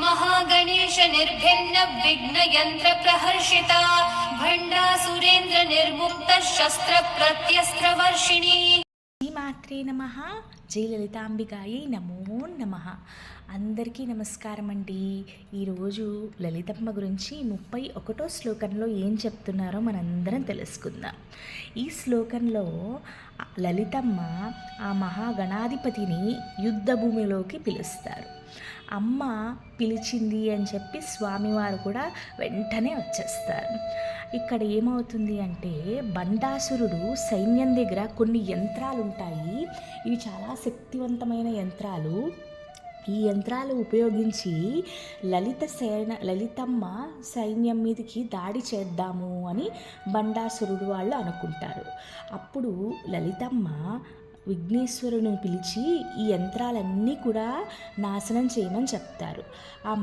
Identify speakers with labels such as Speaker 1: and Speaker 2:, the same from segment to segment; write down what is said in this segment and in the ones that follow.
Speaker 1: महागणेश निर्भिन्न विघ्नयन्त्र प्रहर्षिता भण्डासुरेन्द्र निर्मुक्त शस्त्र प्रत्यस्त्रवर्षिणी
Speaker 2: మాత్రే నమ. జయలలితాంబికాయి నమో నమ. అందరికీ నమస్కారం అండి ఈరోజు లలితమ్మ గురించి ముప్పై ఒకటో శ్లోకంలో ఏం చెప్తున్నారో మనందరం తెలుసుకుందాం. ఈ శ్లోకంలో లలితమ్మ ఆ మహాగణాధిపతిని యుద్ధ భూమిలోకి పిలుస్తారు. అమ్మ పిలిచింది అని చెప్పి స్వామివారు కూడా వెంటనే వచ్చేస్తారు. ఇక్కడ ఏమవుతుంది అంటే బండాసురుడు సైన్యం దగ్గర కొన్ని యంత్రాలు ఉంటాయి ఇవి చాలా శక్తివంతమైన యంత్రాలు. ఈ యంత్రాలు ఉపయోగించి లలిత సేన లలితమ్మ సైన్యం మీదకి దాడి చేద్దాము అని బండాసురుడు వాళ్ళు అనుకుంటారు. అప్పుడు లలితమ్మ విఘ్నేశ్వరుని పిలిచి ఈ యంత్రాలన్నీ కూడా నాశనం చేయమని చెప్తారు. ఆ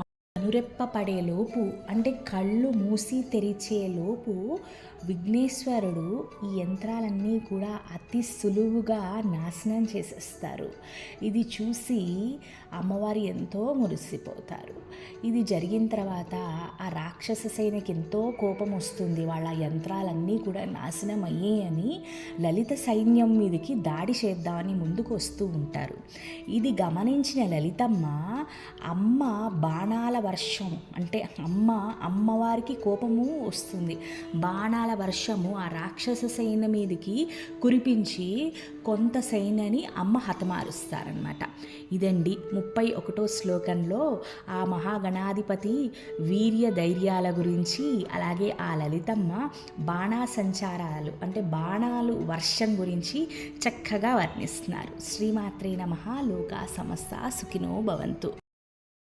Speaker 2: కనురెప్ప పడేలోపు అంటే కళ్ళు మూసి తెరిచేలోపు విఘ్నేశ్వరుడు ఈ యంత్రాలన్నీ కూడా అతి సులువుగా నాశనం చేసేస్తారు. ఇది చూసి అమ్మవారు ఎంతో మురిసిపోతారు. ఇది జరిగిన తర్వాత ఆ రాక్షస సేనకి ఎంతో కోపం వస్తుంది. వాళ్ళ యంత్రాలన్నీ కూడా నాశనం అయ్యాయని లలిత సైన్యం మీదకి దాడి చేద్దామని ముందుకు వస్తూ ఉంటారు. ఇది గమనించిన లలితమ్మ అమ్మ బాణాల వర్షం అంటే అమ్మ అమ్మవారికి కోపము వస్తుంది. బాణాల వర్షము ఆ రాక్షస సైన్య మీదకి కురిపించి కొంత సైన్యని అమ్మ హతమారుస్తారనమాట ఇదండి ముప్పై ఒకటో శ్లోకంలో ఆ మహా మహాగణాధిపతి వీర్య ధైర్యాల గురించి అలాగే ఆ లలితమ్మ బాణాసంచారాలు అంటే బాణాలు వర్షం గురించి చక్కగా వర్ణిస్తున్నారు. శ్రీమాత్రే నమ లోకా సమస్త సుఖినో భవంతు.